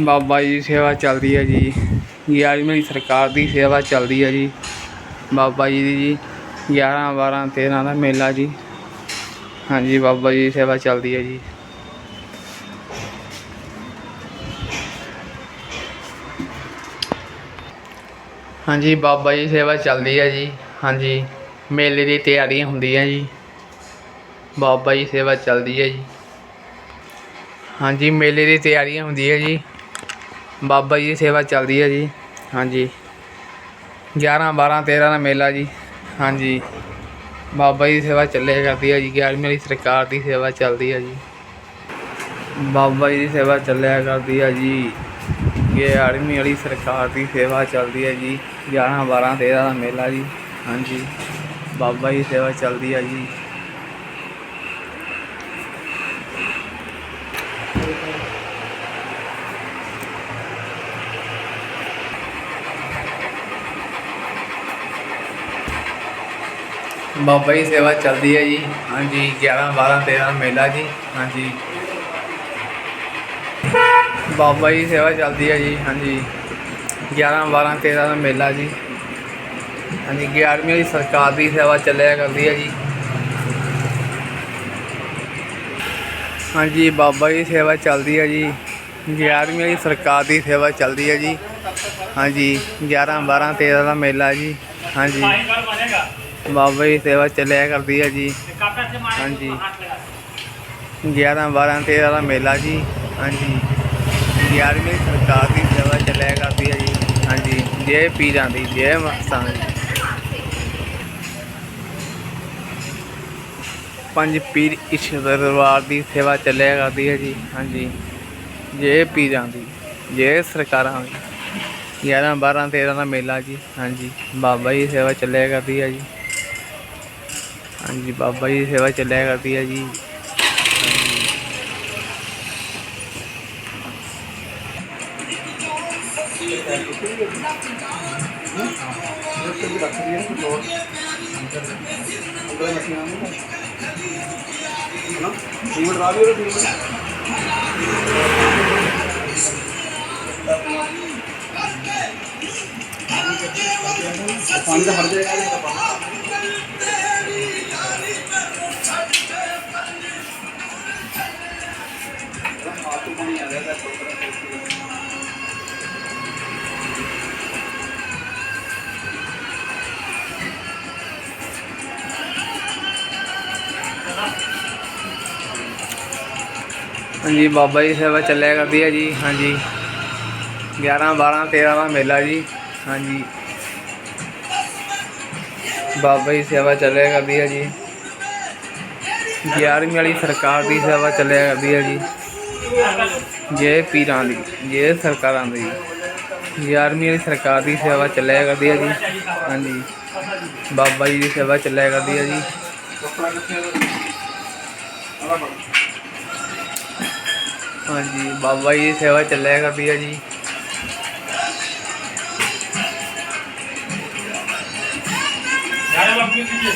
ਬਾਬਾ ਜੀ ਦੀ ਸੇਵਾ ਚੱਲਦੀ ਹੈ ਜੀ। ਗਿਆਰਵੀਂ ਸਰਕਾਰ ਦੀ ਸੇਵਾ ਚੱਲਦੀ ਹੈ ਜੀ। ਬਾਬਾ ਜੀ ਦੀ ਜੀ 11 12 13 ਦਾ ਮੇਲਾ ਜੀ। ਹਾਂਜੀ, ਬਾਬਾ ਜੀ ਦੀ ਸੇਵਾ ਚੱਲਦੀ ਹੈ ਜੀ। ਹਾਂਜੀ, ਬਾਬਾ ਜੀ ਸੇਵਾ ਚੱਲਦੀ ਹੈ ਜੀ। ਹਾਂਜੀ, ਮੇਲੇ ਦੀ ਤਿਆਰੀਆਂ ਹੁੰਦੀਆਂ ਜੀ। ਬਾਬਾ ਜੀ ਸੇਵਾ ਚੱਲਦੀ ਹੈ ਜੀ। ਹਾਂਜੀ, ਮੇਲੇ ਦੀ ਤਿਆਰੀਆਂ ਹੁੰਦੀ ਹੈ ਜੀ। ਬਾਬਾ ਜੀ ਦੀ ਸੇਵਾ ਚੱਲਦੀ ਹੈ ਜੀ। ਹਾਂਜੀ। 11 12 13 ਦਾ ਮੇਲਾ ਜੀ। ਹਾਂਜੀ। ਬਾਬਾ ਜੀ ਦੀ ਸੇਵਾ ਚੱਲਿਆ ਕਰਦੀ ਹੈ ਜੀ। 11ਵੀਂ ਵਾਲੀ ਸਰਕਾਰ ਦੀ ਸੇਵਾ ਚੱਲਦੀ ਹੈ ਜੀ। ਬਾਬਾ ਜੀ ਦੀ ਸੇਵਾ ਚੱਲਿਆ ਕਰਦੀ ਹੈ ਜੀ। 11ਵੀਂ ਵਾਲੀ ਸਰਕਾਰ ਦੀ ਸੇਵਾ ਚੱਲਦੀ ਹੈ ਜੀ। 11 12 13 ਦਾ ਮੇਲਾ ਜੀ। ਹਾਂਜੀ। ਬਾਬਾ ਜੀ ਦੀ ਸੇਵਾ ਚੱਲਦੀ ਹੈ ਜੀ। ਬਾਬਾ ਜੀ ਸੇਵਾ ਚੱਲਦੀ ਹੈ ਜੀ। ਹਾਂਜੀ 11 12 13 ਮੇਲਾ ਜੀ। ਹਾਂਜੀ। ਬਾਬਾ ਜੀ ਸੇਵਾ ਚੱਲਦੀ ਹੈ ਜੀ। ਹਾਂਜੀ। 11 12 13 ਦਾ ਮੇਲਾ ਜੀ। ਹਾਂਜੀ 11ਵੀਂ ਵਾਲੀ ਸਰਕਾਰ ਦੀ ਸੇਵਾ ਚੱਲਿਆ ਕਰਦੀ ਹੈ ਜੀ। ਹਾਂਜੀ, ਬਾਬਾ ਜੀ ਦੀ ਸੇਵਾ ਚੱਲਦੀ ਹੈ ਜੀ। 11ਵੀਂ ਵਾਲੀ ਸਰਕਾਰ ਦੀ ਸੇਵਾ ਚੱਲਦੀ ਹੈ ਜੀ। ਹਾਂਜੀ 11 12 13 ਦਾ ਮੇਲਾ ਜੀ। ਹਾਂਜੀ। ਬਾਬਾ ਜੀ ਸੇਵਾ ਚੱਲਿਆ ਕਰਦੀ ਹੈ ਜੀ। ਹਾਂਜੀ। 11 12 13 ਦਾ ਮੇਲਾ ਜੀ। ਹਾਂਜੀ। 11ਵੀਂ ਸਰਕਾਰ ਦੀ ਸੇਵਾ ਚੱਲਿਆ ਕਰਦੀ ਹੈ ਜੀ। ਹਾਂਜੀ। ਜੈ ਪੀਰਾਂ ਦੀ, ਜੈ ਮਸਤਾਂ ਦੀ। ਪੰਜ ਪੀਰ ਈਸ਼ਵਰ ਦਰਬਾਰ ਦੀ ਸੇਵਾ ਚੱਲਿਆ ਕਰਦੀ ਹੈ ਜੀ। ਹਾਂਜੀ। ਜੈ ਪੀਰਾਂ ਦੀ, ਜੈ ਸਰਕਾਰਾਂ ਦੀ। 11 12 13 ਦਾ ਮੇਲਾ ਜੀ। ਹਾਂਜੀ। ਬਾਬਾ ਜੀ ਸੇਵਾ ਚੱਲਿਆ ਕਰਦੀ ਹੈ ਜੀ। ਹਾਂਜੀ ਬਾਬਾ ਜੀ ਦੀ ਸੇਵਾ ਚੱਲਿਆ ਕਰਦੀ ਹੈ ਜੀ ਹਾਂਜੀ, ਬਾਬਾ ਜੀ ਸੇਵਾ ਚੱਲਿਆ ਕਰਦੀ ਹੈ ਜੀ। ਹਾਂਜੀ। 11 12 13 ਦਾ ਮੇਲਾ ਜੀ। ਹਾਂਜੀ। ਬਾਬਾ ਜੀ ਸੇਵਾ ਚੱਲਿਆ ਕਰਦੀ ਹੈ ਜੀ। 11ਵੀਂ ਵਾਲੀ ਸਰਕਾਰ ਦੀ ਸੇਵਾ ਚੱਲਿਆ ਕਰਦੀ ਹੈ ਜੀ। ਜੇ ਪੀਰਾਂ ਦੀ ਜੇ ਸਰਕਾਰਾਂ ਦੀ ਜੀ ਆਰਮੀ ਵਾਲੀ ਸਰਕਾਰ ਦੀ ਸੇਵਾ ਚੱਲਿਆ ਕਰਦੀ ਹੈ ਜੀ। ਹਾਂਜੀ। ਬਾਬਾ ਜੀ ਦੀ ਸੇਵਾ ਚੱਲਿਆ ਕਰਦੀ ਹੈ ਜੀ। ਹਾਂਜੀ ਬਾਬਾ ਜੀ ਦੀ ਸੇਵਾ ਚੱਲਿਆ ਕਰਦੀ ਹੈ ਜੀ। ਯਾਰ ਬਾਪੂ ਜੀ।